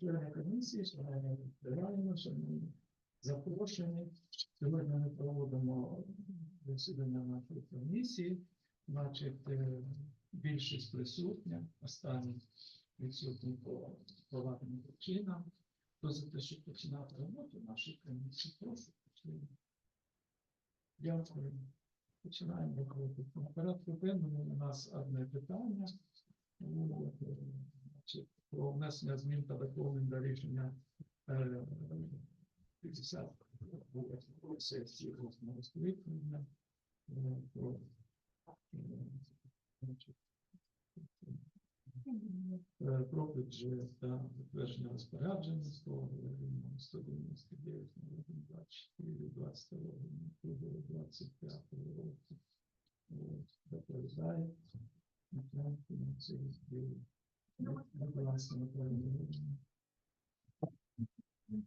члени комісії, шановні відкриваємо, шановні запрошені. Сьогодні ми проводимо засідання нашої комісії. Значить, е, більшість присутня, останні відсутні по поважним причинам. Хто за те, щоб починати роботу нашої комісії, прошу почнемо. Дякую. Починаємо порядку денному у нас одне питання. Е, значить, Про внесення змін та доповнень до рішення е, 50 сесії восьмого скликання. е, про, е, е, Про бюджет та затвердження розпорядження 199 24 22 25 року. Доповідає. Наталя Фінансовий Будь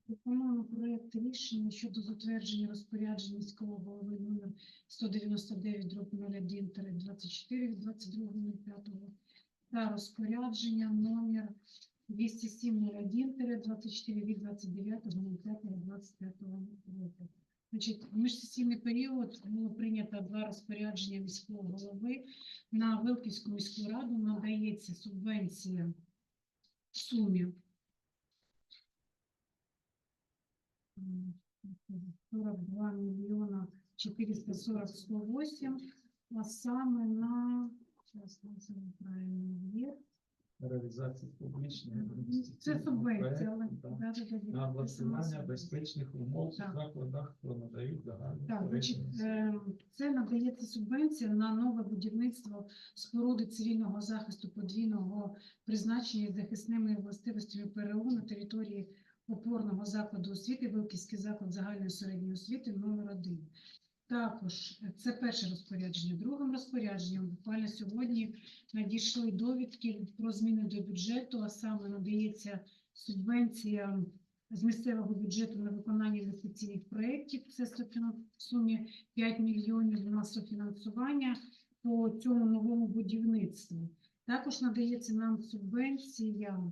Пропонуємо проект рішення щодо затвердження розпорядження міського голови номер 199 01 24 від 22.05 та розпорядження номер 20701 24 від 29.05.25 року. Значить, в міжсесійний період було прийнято два розпорядження міського голови. На Вилківську міську раду надається субвенція в сумі м, 42 мільйона 440 108, а саме на зараз правильно є. Реалізація публічної Це субвенція, але проекту, да, да, да, на облаштування безпечних умов в Так. закладах, що надають загальну Так, значить, корисність. е, це надається субвенція на нове будівництво споруди цивільного захисту подвійного призначення з захисними властивостями ПРУ на території опорного закладу освіти, Вилківський заклад загальної середньої освіти номер 1 Також е, це перше розпорядження. Другим розпорядженням буквально сьогодні надійшли довідки про зміни до бюджету, а саме надається субвенція з місцевого бюджету на виконання інвестиційних проєктів. Це в сумі 5 мільйонів на софінансування по цьому новому будівництву. Також надається нам субвенція.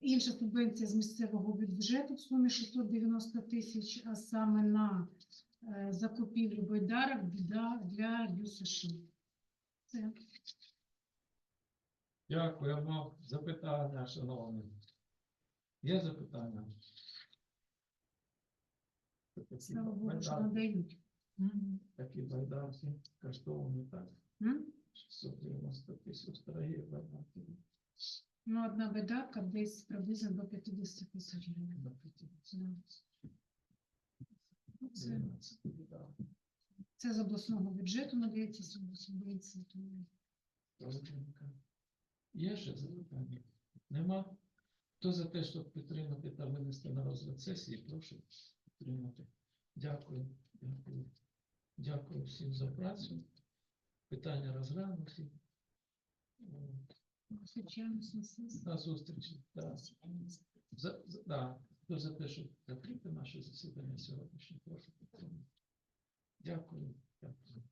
Інша субвенція з місцевого бюджету в сумі 690 тисяч, а саме на е, закупівлю байдарок для, для ДЮСШ. Це Дякуємо. Запитання, шановні. Є запитання? Слава Богу, що надають. Такі байдарки коштовні так. 690 тисяч дорогі байдарки. Ну, одна байдарка десь приблизно до 50 тисяч гривень. на 50. Ну, Це, це з обласного бюджету надається суб- субвенція. тому Є ще запитання? Нема? Хто за те, щоб підтримати та винести на розгляд сесії, прошу підтримати. Дякую. Дякую. Дякую всім за працю. Питання розглянуті. На зустрічі. Да. За. Хто за те, щоб закрити наше засідання сьогоднішнє, прошу підтримати. Дякую. Дякую.